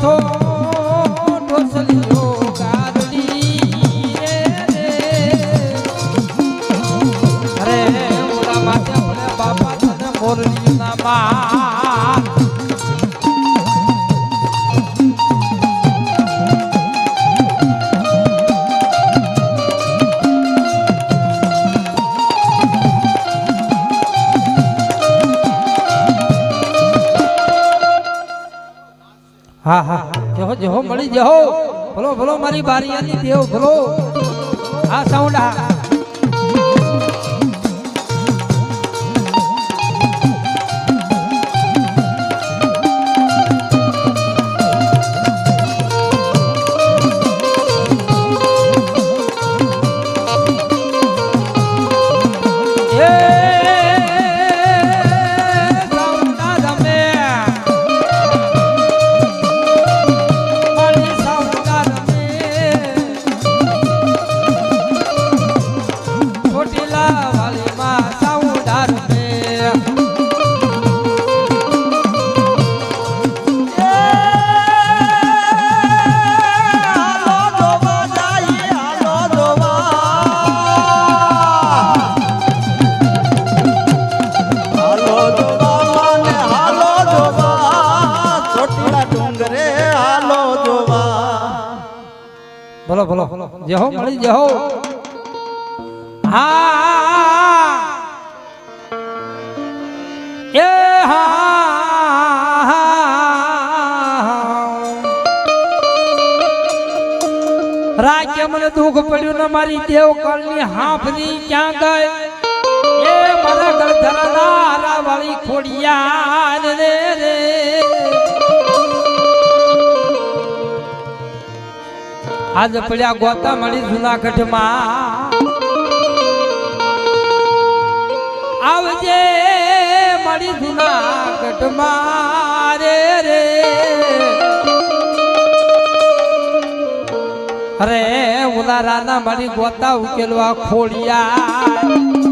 더. હા મળી જહો ભલો ભલો મારી બારીયાની દેવ ભલો આ સાઉન્ડ આ બોલો બોલો. જહો મળી જહો હા. એ હા રાજ્ય મને દુઃખ પડ્યું ને મારી દેવ કળની હાંફની ક્યાં ગઈ? એ મારા ગળધરાના હારા વાળી ખોડિયાર રે રે. આજ પડ્યા ગોતા મળી જુનાગઢમાં. મળી જુનાગઢ મારે રે. અરે ઉનારાના મારી ગોતા ઉકેલવા ખોડિયા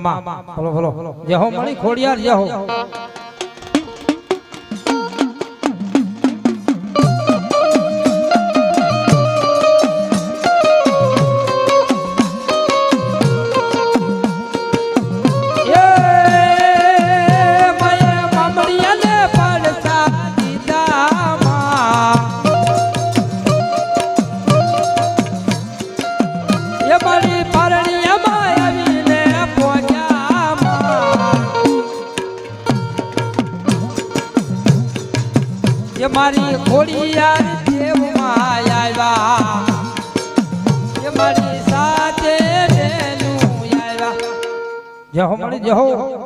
મામા. બોલો બોલો જહો મળી ખોડિયાર જય એ મારી ખોડિયાર દેવમાં આવ્યા. એ મારી સાથે આવ્યા. જહો મળી જહો ખોડિયાના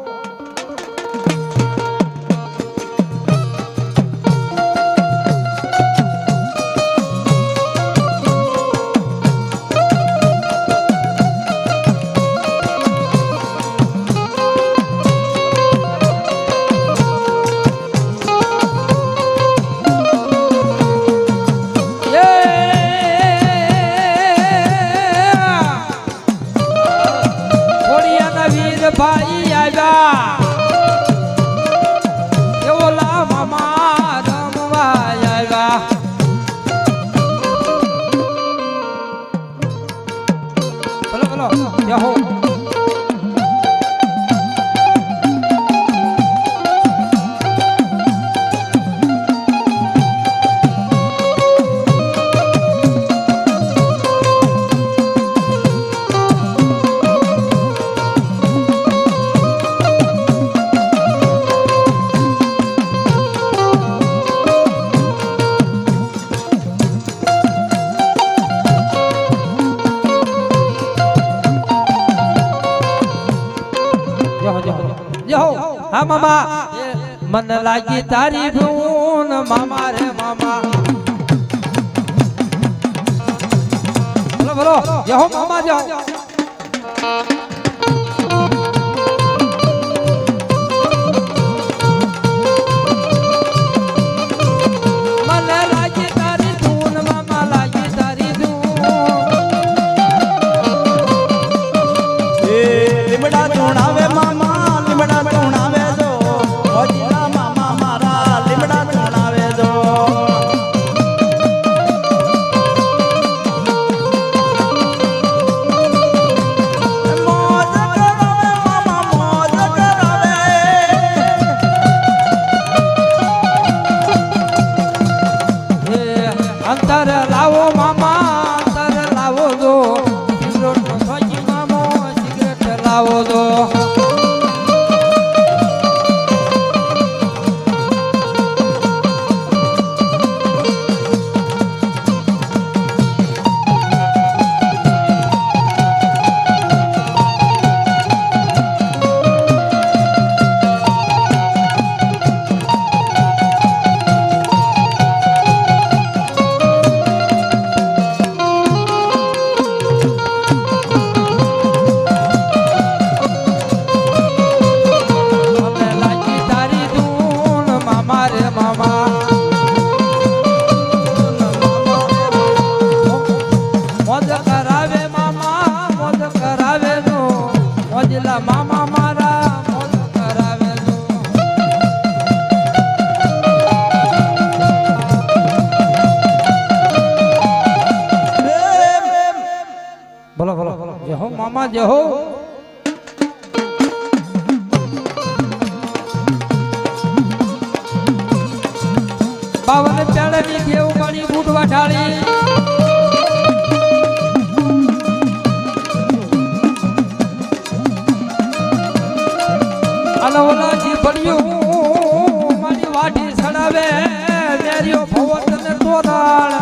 હા મામા. મન લાગી તારી ભૂન મામા રે મામા. બોલો બોલો. જહો મામા જાઓ મામા રે મામા. મોજ કરાવે મામા મોજ કરાવે જો મોજલા મામા મારા મોજ કરાવે જો બોલો બોલો જય હો મામા જય હો પેડની દેવ મળી બૂટવા ઢાળી અને ઓલા જી પડ્યું મારી વાઢી સડાવે મેરિયો ભવત ને તોરાળ.